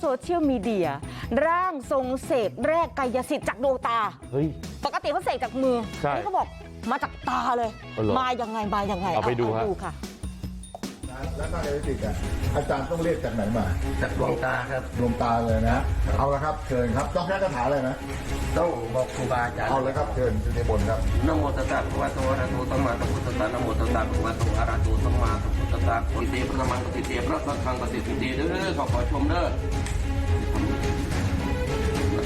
โซเชียลมีเดียร่างทรงเสกแรกกายสิทธิ์จากดวงตา เฮ้ย ปกติเขาเสกจากมือใช่อันนี้เขาบอกมาจากตาเลย อ๋อเหรอมายังไง มายังไงเอาไปดูฮะ ค่ะ แล้วก็เอติกอะอาจารย์ต้องเรียกจากไหนมาจากดวงตาครับดวงตาเลยนะ เอาละครับเชิญครับต้องแค่คาถาเลยนะ ต้องบอกครูบาอาจารย์เอาเลยครับเชิญในบนต์ครับ นะโมตัสสะภะคะวะโตอะระหะโตสัมมาสัมพุทธัสสะ นะโมตัสสะภะคะวะโตอะระหะโตสัมมาสัมพุทธัสสะอิเตพระมังกติเตพระสัทธังกติเตเด้อขอขอชมเด้อ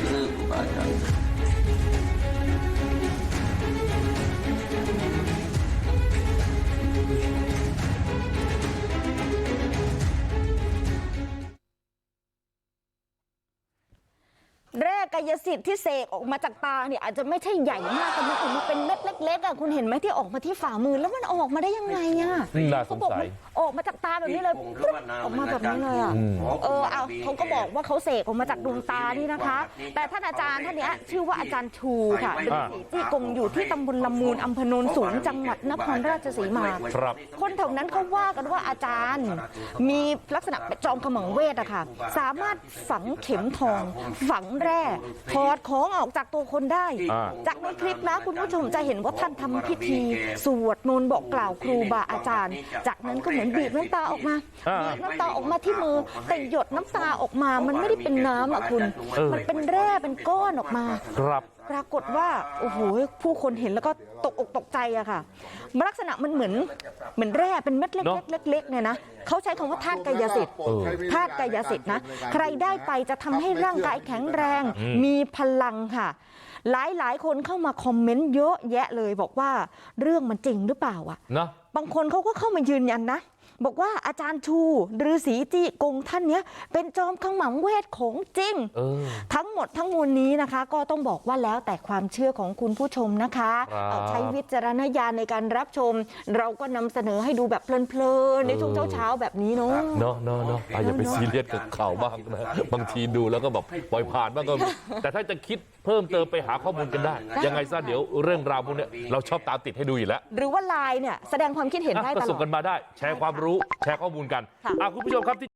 เด้อครูบาอาจารย์แร่กายสิทธิ์ที่เสกออกมาจากตาเนี่ยอาจจะไม่ใช่ใหญ่มากแต่มันออกมา ล็กๆอะคุณเห็นไหมที่ออกมาที่ฝ่ามือแล้วมันออกมาได้ยังไงอะอืมน่าสงสัยเขาบอกมันออกมาจากตาแบบนี้เลยปึ๊บออกมาแบบนี้เลยอะ อืม เออเอาเขาก็บอกว่าเขาเสกออกมาจากดวงตานี่นะคะ แต่ท่านอาจารย์ท่านเนี้ยชื่อว่าอาจารย์ชูค่ะฤาษีจี้กงอยู่ที่ตำบลละมูลอำเภอโนนสูงจังหวัดนครราชสีมา ครับ คนแถวนั้นเขาว่ากันว่าอาจารย์ มีลักษณะเป็นจอมขมังเวทอะค่ะ สามารถฝังเข็มทอง ฝังแร่ถอดของออกจากตัวคนได้ อ่า จากในคลิปนะคุณผู้ชมจะเห็นว่าท่านทำพิธีสวดมนต์บอกกล่าวครูบาอาจารย์ จากนั้นก็เหมือนบีบน้ำตาออกมาอ่าบีบน้ำตาออกมาที่มือแต่หยดน้ำตาออกมามันไม่ได้เป็นน้ำอะคุณเออมันเป็นแร่เป็นก้อนออกมาครับปรากฏว่าโอ้โหผู้คนเห็นแล้วก็ตกอกตกใจอะค่ะมันลักษณะมันเหมือนเหมือนแร่เป็นเม็ดเล็เนอะกๆเล็กๆเนี่ยนะเขาใช้คำว่าธาตุกายสิทธิ์เออธาตุกายสิทธิ์นะใครได้ไปจะทำให้ร่างกายแข็งแรงอืมมีพลังค่ะ หลายหลายๆคนเข้ามาคอมเมนต์เยอะแยะเลยบอกว่าเรื่องมันจริงหรือเปล่าอะเนาะบางคนเขาก็เข้ามายืนยันนะบอกว่าอาจารย์ชูฤาษีจีกงท่านเนี้ยเป็นจอมขมังเวทของจริงเออทั้งหมดทั้งมวลนี้นะคะ ก็ต้องบอกว่าแล้วแต่ความเชื่อของคุณผู้ชมนะคะครับเอาใช้วิจารณญาณในการรับชม เราก็นำเสนอให้ดูแบบเพลินๆ ในช่วงเช้าๆ แบบนี้เนาะเนาะเนาะเนาะอะอย่าไปซีเรียสกับข่าวบ้างนะบางทีดูแล้วก็แบบปล่อยผ่านบ้างก็มีแต่ถ้าจะคิดเพิ่มเติมไปหาข้อมูลกันได้ ยังไงซะเดี๋ยวเรื่องราวพวกเนี้ยเราชอบตามติดให้ดูอยู่แล้วหรือว่าไลน์เนี่ยแสดงความคิดเห็นได้อะตก็ลส่องดกันมาได้ แชร์ความรู้แชร์ข้อมูลกันค่ะอะคุณผู้ชมครับที่